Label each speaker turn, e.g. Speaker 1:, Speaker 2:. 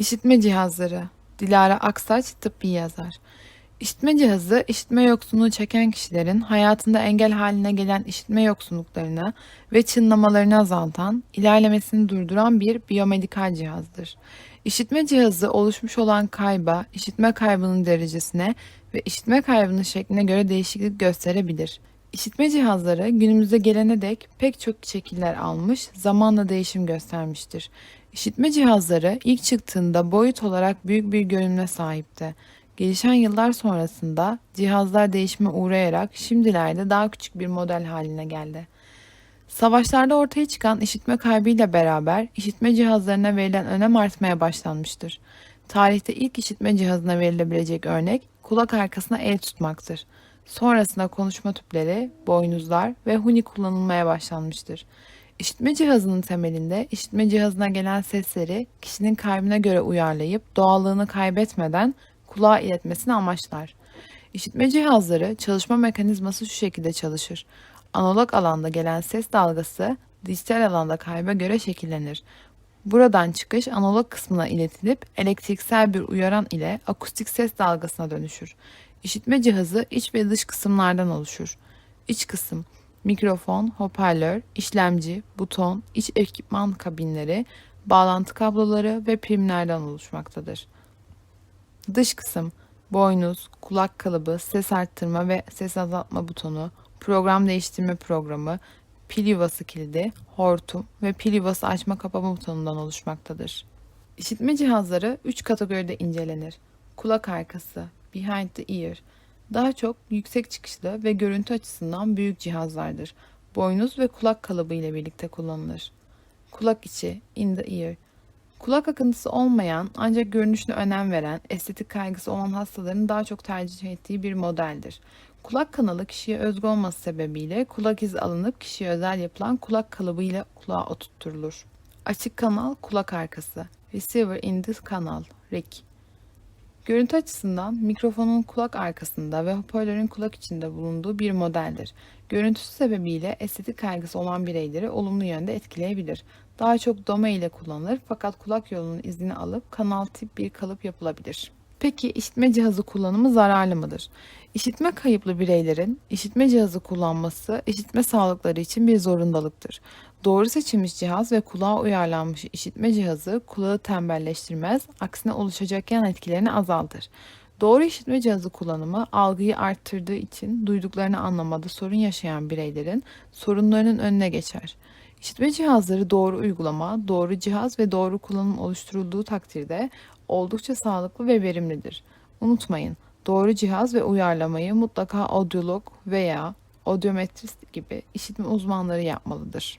Speaker 1: İşitme cihazları. Dilara Aksaç tıbbi yazar. İşitme cihazı, işitme yoksunluğu çeken kişilerin hayatında engel haline gelen işitme yoksunluklarını ve çınlamalarını azaltan, ilerlemesini durduran bir biyomedikal cihazdır. İşitme cihazı oluşmuş olan kayba, işitme kaybının derecesine ve işitme kaybının şekline göre değişiklik gösterebilir. İşitme cihazları günümüze gelene dek pek çok şekiller almış, zamanla değişim göstermiştir. İşitme cihazları ilk çıktığında boyut olarak büyük bir görünüme sahipti. Gelişen yıllar sonrasında cihazlar değişime uğrayarak şimdilerde daha küçük bir model haline geldi. Savaşlarda ortaya çıkan işitme kaybıyla beraber işitme cihazlarına verilen önem artmaya başlanmıştır. Tarihte ilk işitme cihazına verilebilecek örnek kulak arkasına el tutmaktır. Sonrasında konuşma tüpleri, boynuzlar ve huni kullanılmaya başlanmıştır. İşitme cihazının temelinde işitme cihazına gelen sesleri kişinin kalbine göre uyarlayıp doğallığını kaybetmeden kulağa iletmesini amaçlar. İşitme cihazları çalışma mekanizması şu şekilde çalışır. Analog alanda gelen ses dalgası dijital alanda kayba göre şekillenir. Buradan çıkış analog kısmına iletilip elektriksel bir uyaran ile akustik ses dalgasına dönüşür. İşitme cihazı iç ve dış kısımlardan oluşur. İç kısım mikrofon, hoparlör, işlemci, buton, iç ekipman kabinleri, bağlantı kabloları ve primlerden oluşmaktadır. Dış kısım boynuz, kulak kalıbı, ses arttırma ve ses azaltma butonu, program değiştirme programı, pil yuvası kilidi, hortum ve pil yuvası açma kapama butonundan oluşmaktadır. İşitme cihazları 3 kategoride incelenir. Kulak arkası, behind the ear, daha çok yüksek çıkışlı ve görüntü açısından büyük cihazlardır. Boynuz ve kulak kalıbı ile birlikte kullanılır. Kulak içi, in the ear, Kulak akıntısı olmayan ancak görünüşüne önem veren, estetik kaygısı olan hastaların daha çok tercih ettiği bir modeldir. Kulak kanalı kişiye özgü olması sebebiyle kulak izi alınıp kişiye özel yapılan kulak kalıbı ile kulağa oturtturulur. Açık kanal kulak arkası. Receiver in the canal. RIC. Görüntü açısından mikrofonun kulak arkasında ve hoparlörün kulak içinde bulunduğu bir modeldir. Görüntüsü sebebiyle estetik kaygısı olan bireyleri olumlu yönde etkileyebilir. Daha çok dome ile kullanılır fakat kulak yolunun izini alıp kanal tip bir kalıp yapılabilir. Peki işitme cihazı kullanımı zararlı mıdır? İşitme kayıplı bireylerin işitme cihazı kullanması işitme sağlıkları için bir zorundalıktır. Doğru seçilmiş cihaz ve kulağa uyarlanmış işitme cihazı kulağı tembelleştirmez, aksine oluşacak yan etkilerini azaltır. Doğru işitme cihazı kullanımı algıyı arttırdığı için duyduklarını anlamada sorun yaşayan bireylerin sorunlarının önüne geçer. İşitme cihazları doğru uygulama, doğru cihaz ve doğru kullanım oluşturulduğu takdirde oldukça sağlıklı ve verimlidir. Unutmayın, doğru cihaz ve uyarlamayı mutlaka odyolog veya odyometrist gibi işitme uzmanları yapmalıdır.